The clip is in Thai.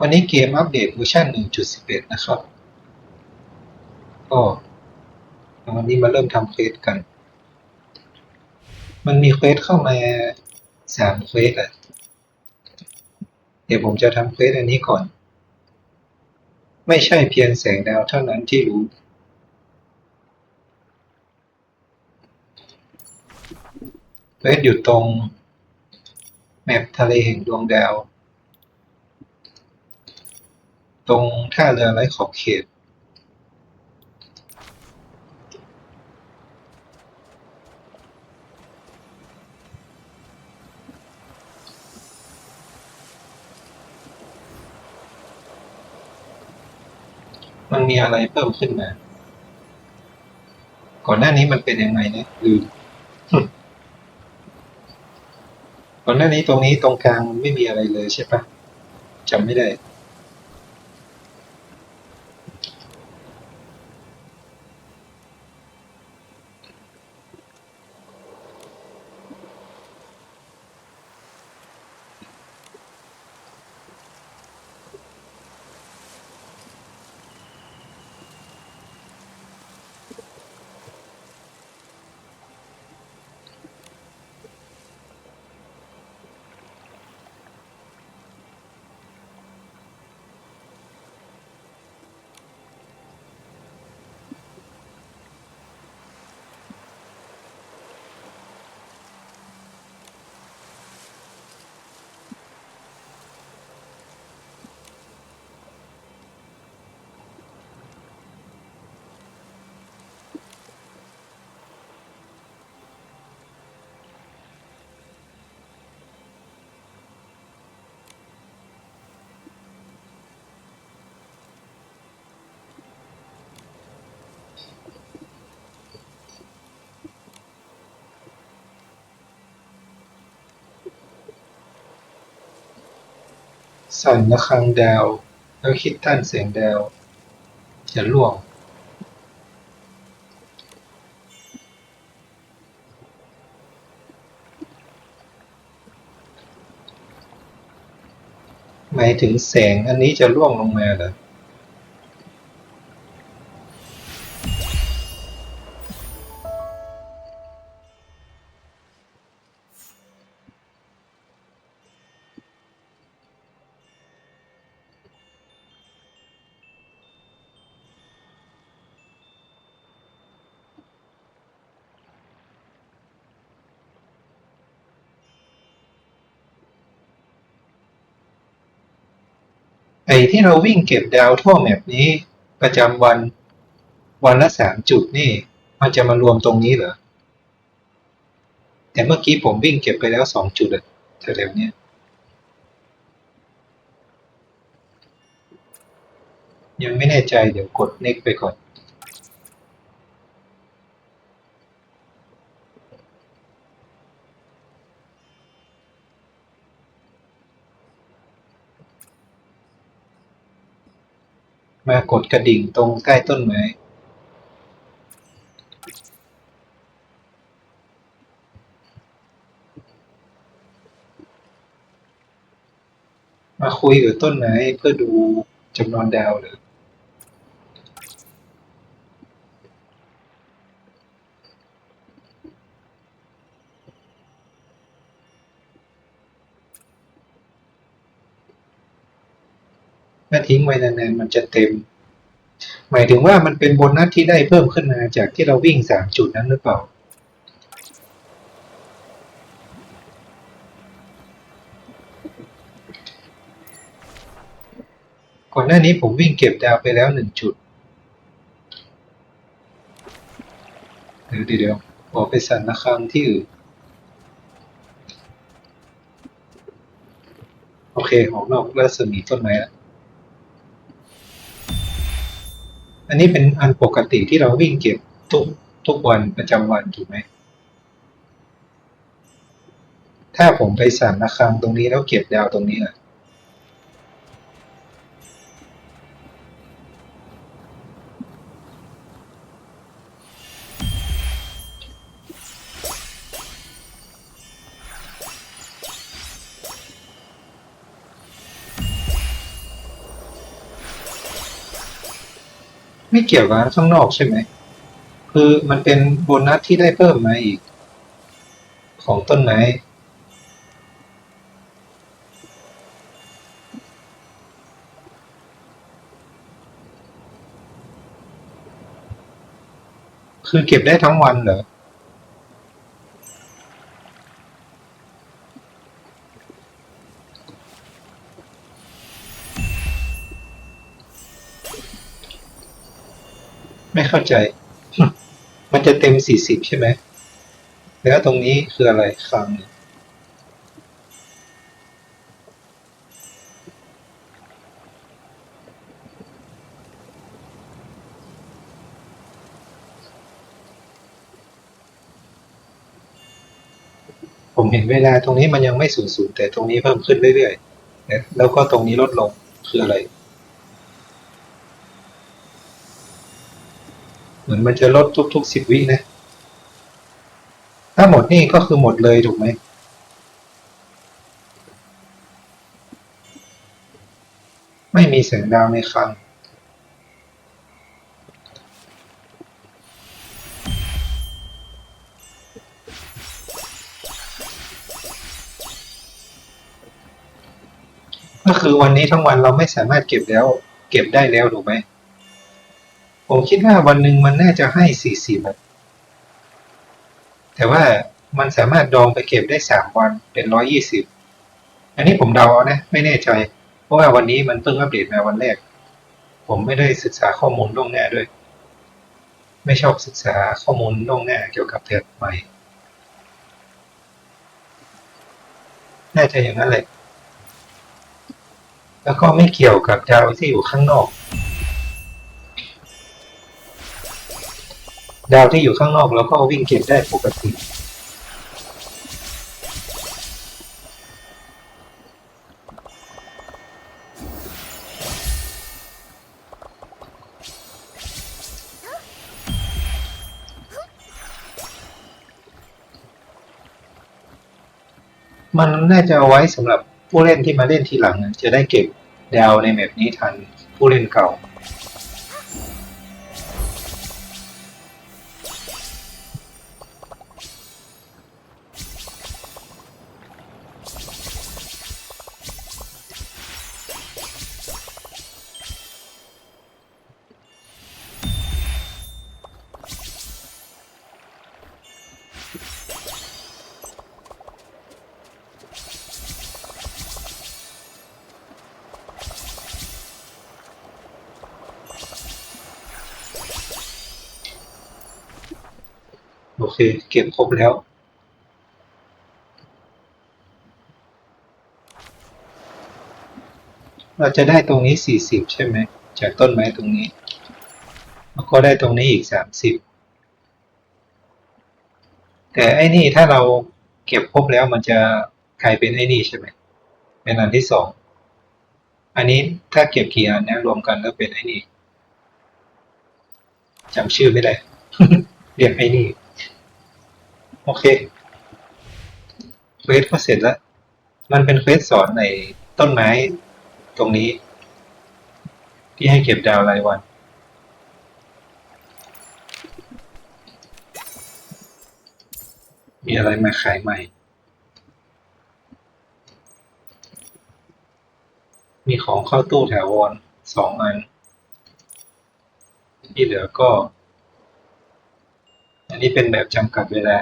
วันนี้เกมอัปเดตเวอร์ชัน1.11 นะครับ ก็วันนี้มาเริ่มทำเควสกัน มันมีเควสเข้ามาสามเควสอะเดี๋ยวผมจะทำเควสอันนี้ก่อน ไม่ใช่เพียงแสงดาวเท่านั้นที่รู้ เควสอยู่ตรง แมปทะเลแห่งดวงดาว ตรงท่าเรือไร้ขอบเขตมันมีอะไรเพิ่มขึ้นมา ก่อนหน้านี้มันเป็นยังไงนะลืมก่อนหน้านี้ตรงนี้ตรงกลางมันไม่มีอะไรเลยใช่ปะจำไม่ได้ สั่นระฆังดาว แล้วคิดท่านเสียงดาว จะล่วงหมายถึงแสงอันนี้จะล่วงลงมาเหรอ ไอ้ที่เราวิ่งเก็บดาวทั่วแมปนี้ประจำวันวันละสามจุดนี่ มันจะมารวมตรงนี้เหรอ แต่เมื่อกี้ผมวิ่งเก็บไปแล้วสองจุดอะแถวๆเนี้ยยังไม่แน่ใจเดี๋ยวกดเน็กไปก่อน มากดกระดิ่งตรงใกล้ต้นไม้มาคุยกับต้นไม้เพื่อดูจำนวนดาวหรือ ถ้าทิ้งไว้นานๆมันจะเต็ม หมายถึงว่ามันเป็นโบนัสที่ได้เพิ่มขึ้นมาจากที่เราวิ่งสามจุดนั้นหรือเปล่าก่อนหน้านี้ผมวิ่งเก็บดาวไปแล้วหนึ่งจุด เดี๋ยวเดี๋ยวบอกไปสั่นระฆังที่อื่น โอเค ออกนอกรัศมีต้นไม้แล้ว อันนี้เป็นอันปกติที่เราวิ่งเก็บทุกทุกวันประจำวันถูกไหม ถ้าผมไปสั่นระฆังตรงนี้แล้วเก็บดาวตรงนี้ล่ะ ไม่เกี่ยวกับข้างนอกใช่ไหม คือมันเป็นโบนัสที่ได้เพิ่มมาอีก ของต้นไม้คือเก็บได้ทั้งวันเหรอ เข้าใจ มันจะเต็มสี่สิบใช่ไหม แล้วตรงนี้คืออะไรคลังผมเห็นเวลาตรงนี้มันยังไม่สูงสูงแต่ตรงนี้เพิ่มขึ้นเรื่อยๆ แล้วก็ตรงนี้ลดลงคืออะไร เหมือนมันจะลดทุกๆสิบวินะ ถ้าหมดนี่ก็คือหมดเลยถูกไหมไม่มีแสงดาวในคังก็คือวันนี้ทั้งวันเราไม่สามารถเก็บแล้ว เก็บได้แล้วถูกไหม ผมคิดว่าวันหนึ่งมันน่าจะให้สี่สิบแต่ว่ามันสามารถดองไปเก็บได้สามวันเป็นร้อยยี่สิบอันนี้ผมเดาเอานะ ไม่แน่ใจ เพราะว่าวันนี้มันเพิ่งอัปเดตมาวันแรก ผมไม่ได้ศึกษาข้อมูลล่วงหน้าด้วย ไม่ชอบศึกษาข้อมูลล่วงหน้าเกี่ยวกับแพทใหม่ น่าจะอย่างนั้นแหละ แล้วก็ไม่เกี่ยวกับดาวที่อยู่ข้างนอก ดาวที่อยู่ข้างนอกเราก็วิ่งเก็บได้ปกติมันน่าจะเอาไว้สำหรับผู้เล่นที่มาเล่นทีหลัง จะได้เก็บดาวในแมปนี้ทันผู้เล่นเก่า โอเค เก็บครบแล้ว เราจะได้ตรงนี้สี่สิบใช่ไหม จากต้นไม้ตรงนี้ แล้วก็ได้ตรงนี้อีกสามสิบแต่ไอ้นี่ถ้าเราเก็บครบแล้วมันจะกลายเป็นไอ้นี่ใช่ไหม เป็นอันที่สอง อันนี้ถ้าเก็บกี่อันนี้รวมกันแล้วเป็นไอ้นี่จำชื่อไม่ได้ เรียกไอ้นี่ โอเคเควสก็เสร็จแล้ว มันเป็นเควสสอนในต้นไม้ตรงนี้ ที่ให้เก็บดาวรายวันมีอะไรมาขายใหม่ มีของเข้าตู้แถวรสองอัน ที่เหลือก็ อันนี้เป็นแบบจำกัดเวลา